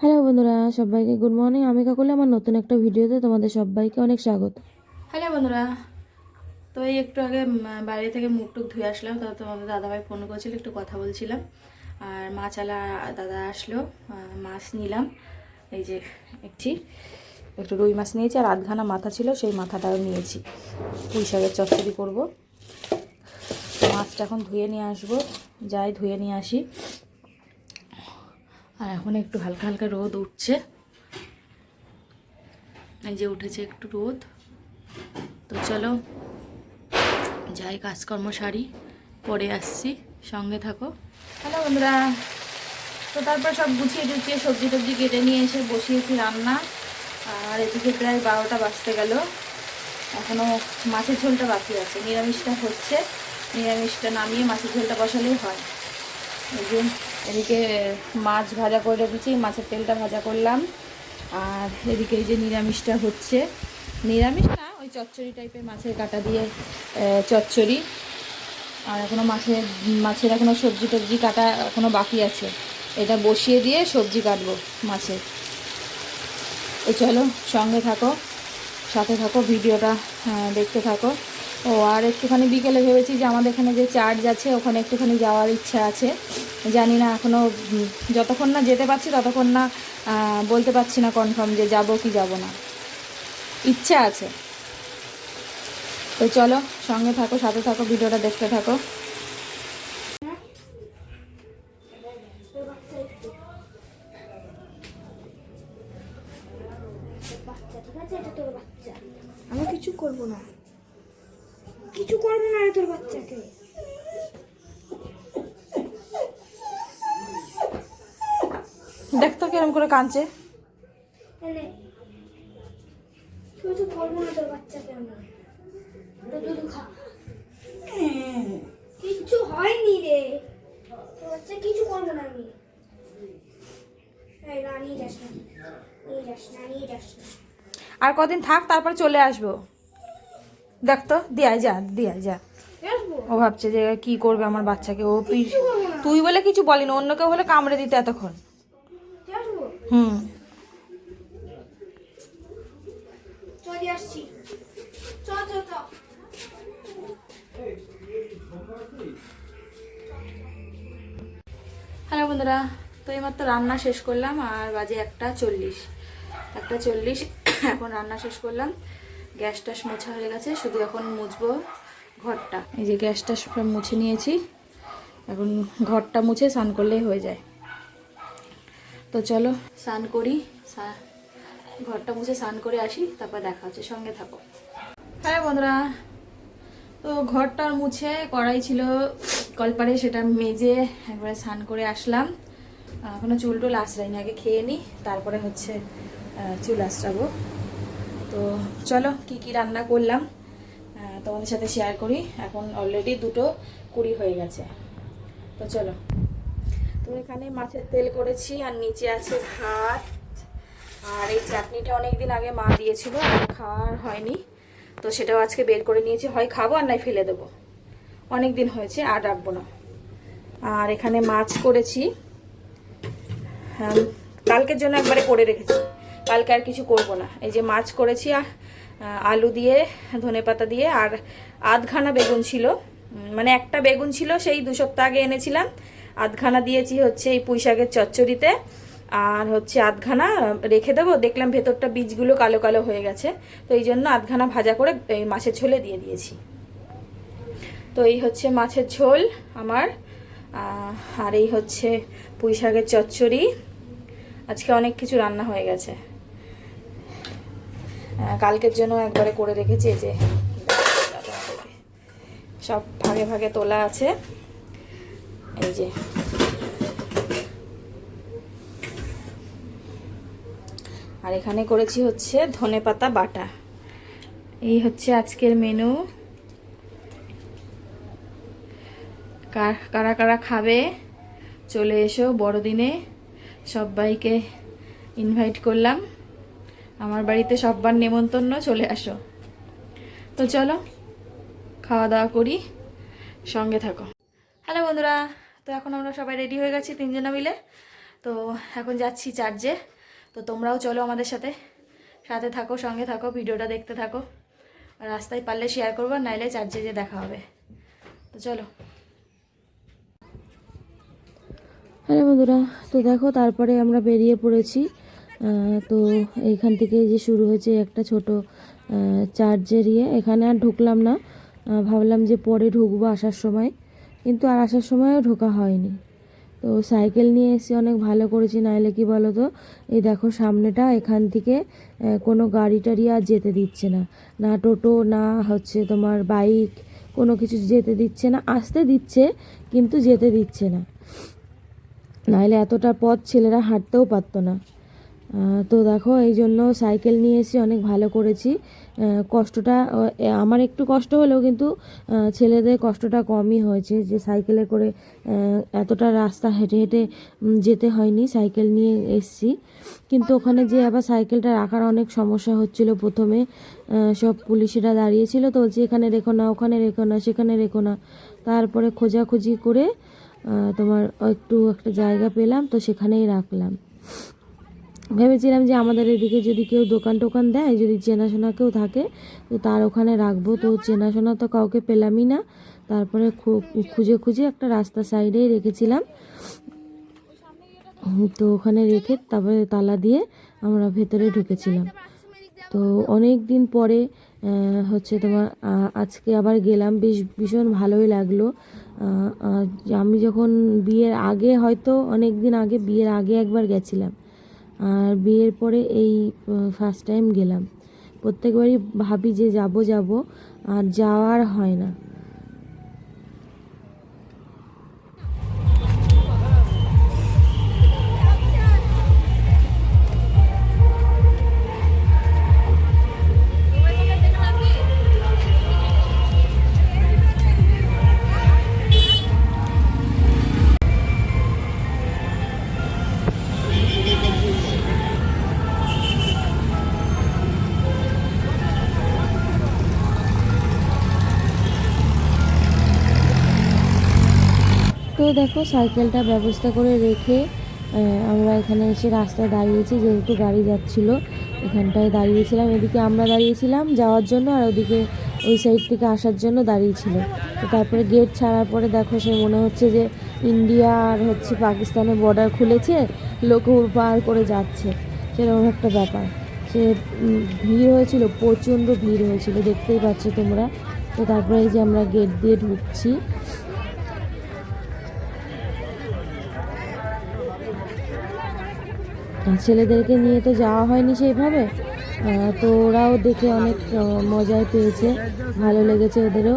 Hello বন্ধুরা, সবাইকে good morning আমি কাকুলে, আমার নতুন একটা ভিডিওতে তোমাদের সবাইকে অনেক স্বাগত। হ্যালো বন্ধুরা, তো এই একটু আগে বাইরে থেকে মুখ টুক ধুয়ে আসলাম তো তোমাদের দাদাভাই ফোন করেছিল, একটু কথা বলছিলাম। আর মাছালা দাদা আসলো মাছ নিলাম, এই যে একটি, একটু রুই মাছ নিয়েছি, আর আধখানা মাথা ছিল, সেই মাথাটাও নিয়েছি। পুঁই শাকের চচ্চড়ি করব। মাছটা এখন ধুয়ে নিয়ে আসব, যাই ধুয়ে নিয়ে আসি। আর এখন একটু হালকা হালকা রোদ উঠছে। এই যে উঠেছে একটু রোদ। তো চলো যাই, কাজকর্ম সারি, পরে আসছি। সঙ্গে থাকো। হ্যালো বন্ধুরা। তো তারপর সব গুছিয়ে টুছিয়ে সবজি টবজি কেটে নিয়ে এসে বসিয়েছি রান্না। আর এদিকে প্রায় বারোটা বাজতে গেল। এখনও মাছের ঝোলটা বাকি আছে। নিরামিষটা হচ্ছে। নিরামিষটা নামিয়ে মাছের ঝোলটা বসালেই হয়। এই যে এদিকে মাছ ভাজা করে রেখেছি, মাছের তেলটা ভাজা করলাম। আর এদিকে এই যে নিরামিষটা হচ্ছে। নিরামিষ না, ওই চচ্চড়ি টাইপের মাছের কাটা দিয়ে চচ্চড়ি। আর এখনও মাছের মাছের এখনও সবজি টবজি কাটা এখনও বাকি আছে। এটা বসিয়ে দিয়ে সবজি কাটবো মাছের তো চলো সঙ্গে থাকো, সাথে থাকো, ভিডিওটা দেখতে থাকো। ও, আর একটুখানি বিকেলে ভেবেছি যে আমাদের এখানে যে চার্জ আছে, ওখানে একটুখানি যাওয়ার ইচ্ছা আছে। জানি না এখনও যতক্ষণ না যেতে পারছি, ততক্ষণ না বলতে পারছি না কনফার্ম যে যাব কি যাব না। ইচ্ছা আছে। তো চলো, সঙ্গে থাকো, সাথে থাকো, ভিডিওটা দেখতে থাকো বাচ্চা ঠিক আছে এটা তোর বাচ্চা আমি কিছু করব না কিছু করব না রে তোর বাচ্চাকে দেখ তো কিরম করে কাঁদছে। কিছু হয়নি রে। বাচ্চা কিছু করব না আমি। আর কদিন থাক তারপর চলে আসব। দেখ তো দিয়াই যা দিয়াই যা। ও ভাবছে যে কি করবে আমার বাচ্চাকে। ও তুই তুই বলে কিছু বলিনি অন্য কেউ হলে কামড়ে দিতে এতক্ষণ। হুম। হ্যালো বন্ধুরা তো এইমাত্র রান্না শেষ করলাম আর বাজে একটা চল্লিশ। একটা চল্লিশ এখন রান্না শেষ করলাম। গ্যাস টাস মোছা হয়ে গেছে শুধু এখন মুছবো ঘরটা। এই যে গ্যাস টাস মুছে নিয়েছি এখন ঘরটা মুছে স্নান করলেই হয়ে যায়। তো চলো স্নান করি ঘরটা মুছে স্নান করে আসি, তারপর দেখা হচ্ছে, সঙ্গে থাকো। হ্যাঁ বন্ধুরা, তো ঘরটা মুছে কড়াই ছিল কলপারে, সেটা মেজে একবারে স্নান করে আসলাম। এখনও চুল টুল আশ্রাইনি আগে খেয়ে নিই তারপরে হচ্ছে চুল আশ্রাবো। তো চলো, কি কি রান্না করলাম তোমাদের সাথে শেয়ার করি। এখন অলরেডি দুটো কুড়ি হয়ে গেছে। তো চলো। তো এখানে মাছের তেল করেছি আর নিচে আছে ভাত। আর এই চাটনিটা অনেকদিন আগে মা দিয়েছিল আর খাওয়ার হয়নি। তো সেটাও আজকে বের করে নিয়েছি। হয় খাব আর নাই ফেলে দেবো। অনেক দিন হয়েছে আর রাখব না। আর এখানে মাছ করেছি। হ্যাঁ, কালকের জন্য একবারে করে রেখেছি। কালকে আর কিছু করব না। এই যে মাছ করেছি আলু দিয়ে ধনেপাতা দিয়ে আর আধখানা বেগুন ছিল। মানে একটা বেগুন ছিল সেই দু সপ্তাহ আগে এনেছিলাম। আধখানা দিয়েছি হচ্ছে এই পুঁই শাকের চচ্চড়িতে। আর হচ্ছে আধখানা রেখে দেবো। দেখলাম ভেতরটা বীজগুলো কালো কালো হয়ে গেছে। তো এই জন্য আধখানা ভাজা করে, এই মাছের ঝোলে দিয়ে দিয়েছি। তো এই হচ্ছে মাছের ঝোল আমার। আর এই হচ্ছে পুঁই শাকের চচ্চড়ি। আজকে অনেক কিছু রান্না হয়ে গেছে। কালকের জন্য একবারে করে রেখেছি যে, সব ভাগে ভাগে তোলা আছে। এই যে। আর এখানে করেছি হচ্ছে ধনেপাতা বাটা। এই হচ্ছে আজকের মেনু কারা কারা খাবে, চলে এসো বড়দিনে। সবাইকে ইনভাইট করলাম। আমার বাড়িতে সববার নেমন্তন্ন, চলে আসো। তো চলো, খাওয়া দাওয়া করি, সঙ্গে থাকো। হ্যালো বন্ধুরা তো এখন আমরা সবাই রেডি হয়ে গেছি তিনজনা মিলে। তো এখন যাচ্ছি চার্জে। তো তোমরাও চলো আমাদের সাথে। সাথে থাকো, সঙ্গে থাকো, ভিডিওটা দেখতে থাকো। আর রাস্তায় পারলে শেয়ার করব নাইলে চার্জে যে দেখা হবে। তো চলো। হ্যাঁ বন্ধুরা, তো দেখো তারপরে আমরা বেরিয়ে পড়েছি। তো এইখান থেকে যে শুরু হয়েছে একটা ছোট চার্জের ইয়ে। এখানে আর ঢুকলাম না। ভাবলাম যে পরে ঢুকবো আসার সময়। কিন্তু আর আসার সময়ও ঢোকা হয়নি। তো সাইকেল নিয়ে এসে অনেক ভালো করেছি, নাইলে কি বলো তো এই দেখো সামনেটা, এখান থেকে কোনো গাড়ি টাড়ি আর যেতে দিচ্ছে না। না টোটো, না হচ্ছে তোমার বাইক, কোনো কিছু যেতে দিচ্ছে না। আসতে দিচ্ছে, কিন্তু যেতে দিচ্ছে না। নাহলে এতটা পথ ছেলেরা হাঁটতেও পারতো না। তো দেখো, এই জন্য সাইকেল নিয়ে এসে অনেক ভালো করেছি। কষ্টটা আমার একটু কষ্ট হলেও কিন্তু ছেলেদের কষ্টটা কমই হয়েছে যে সাইকেলে করে এতটা রাস্তা হেঁটে হেঁটে যেতে হয়নি, সাইকেল নিয়ে এসছি। কিন্তু ওখানে যে আবার সাইকেলটা রাখার অনেক সমস্যা হচ্ছিল প্রথমে সব পুলিশেরা দাঁড়িয়েছিল, তো বলছি, এখানে রেখো না, ওখানে রেখো না, সেখানে রেখো না। তারপরে খোঁজাখুঁজি করে তোমার একটু একটা জায়গা পেলাম, তো সেখানেই রাখলাম। ভেবেছিলাম যে আমাদের এদিকে যদি কেউ দোকান টোকান দেয়, যদি চেনাশোনা কেউ থাকে, তো তার ওখানে রাখব। তো চেনাশোনা তো কাউকে পেলামই না। তারপরে খুঁজে খুঁজে একটা রাস্তা সাইডেই রেখেছিলাম। তো ওখানে রেখে তারপরে তালা দিয়ে আমরা ভেতরে ঢুকেছিলাম। তো অনেক দিন পরে হচ্ছে তোমার আজকে আবার গেলাম। বেশ ভীষণ ভালোই লাগল। আমি যখন বিয়ের আগে হয়তো অনেক দিন আগে, বিয়ের আগে একবার গেছিলাম। আর বিয়ের পরে এই ফার্স্ট টাইম গেলাম। প্রত্যেকবারই ভাবি যে যাব যাব, আর যাওয়ার হয় না। তো দেখো সাইকেলটা ব্যবস্থা করে রেখে আমরা এখানে এসে রাস্তায় দাঁড়িয়েছি, যেহেতু গাড়ি যাচ্ছিল, এখানটায় দাঁড়িয়েছিলাম, এদিকে আমরা দাঁড়িয়েছিলাম যাওয়ার জন্য আর ওদিকে ওই সাইড থেকে আসার জন্য দাঁড়িয়েছিল। তো তারপরে গেট ছাড়ার পরে দেখো সে মনে হচ্ছে যে ইন্ডিয়া আর হচ্ছে পাকিস্তানের বর্ডার খুলেছে, লোক পার করে যাচ্ছে। সেরকম একটা ব্যাপার। সে ভিড় হয়েছিল, প্রচণ্ড ভিড় হয়েছিল, দেখতেই পাচ্ছ তোমরা। তো তারপরে এই যে আমরা গেট দিয়ে ঢুকছি ছেলেদেরকে নিয়ে তো যাওয়া হয়নি সেইভাবে। তো ওরাও দেখে অনেক মজায় পেয়েছে। ভালো লেগেছে ওদেরও।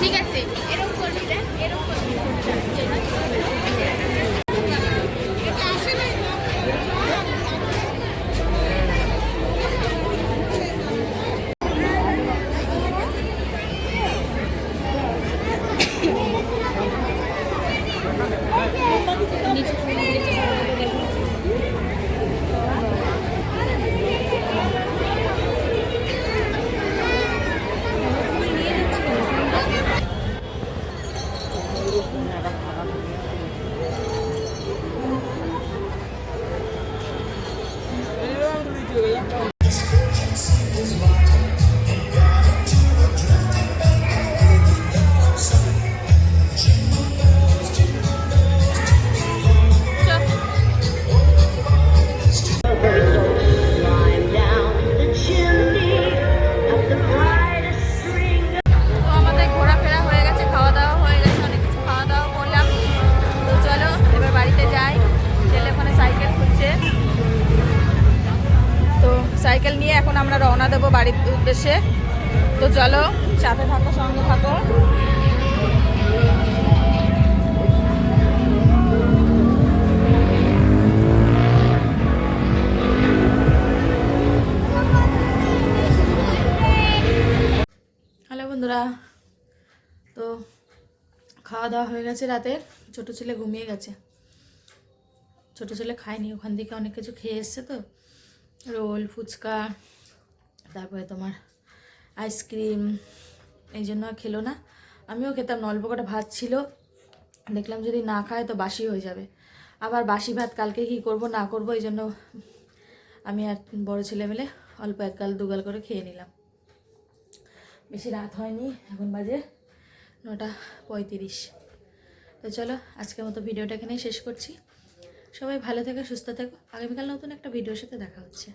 ঠিক আছে এরকম করবি এরকম করবি। এখন আমরা রওনা দেবো বাড়ির উদ্দেশ্যে। তো চলো, সাথে থাকো, সঙ্গে থাকো। হ্যালো বন্ধুরা, তো খাওয়া দাওয়া হয়ে গেছে রাতের ছোট ছেলে ঘুমিয়ে গেছে। ছোট ছেলে খায়নি, ওখান থেকে অনেক কিছু খেয়ে এসছে তো। রোল, ফুচকা তারপরে তোমার আইসক্রিম এই জন্য খেলো না। আমিও খেতাম না ভাত ছিল। দেখলাম যদি না খায় তো বাসি হয়ে যাবে। আবার বাসি ভাত কালকে কি করব, না করব, এই জন্য আমি আর বড় ছেলে মিলে অল্প এক গাল দুগাল করে খেয়ে নিলাম। বেশি রাত হয়নি, এখন বাজে নটা পঁয়ত্রিশ। তো চলো, আজকের মতো ভিডিওটা এখানেই শেষ করছি। সবাই ভালো থেকো, সুস্থ থেকো। আগামীকাল নতুন একটা ভিডিওর সাথে দেখা হচ্ছে।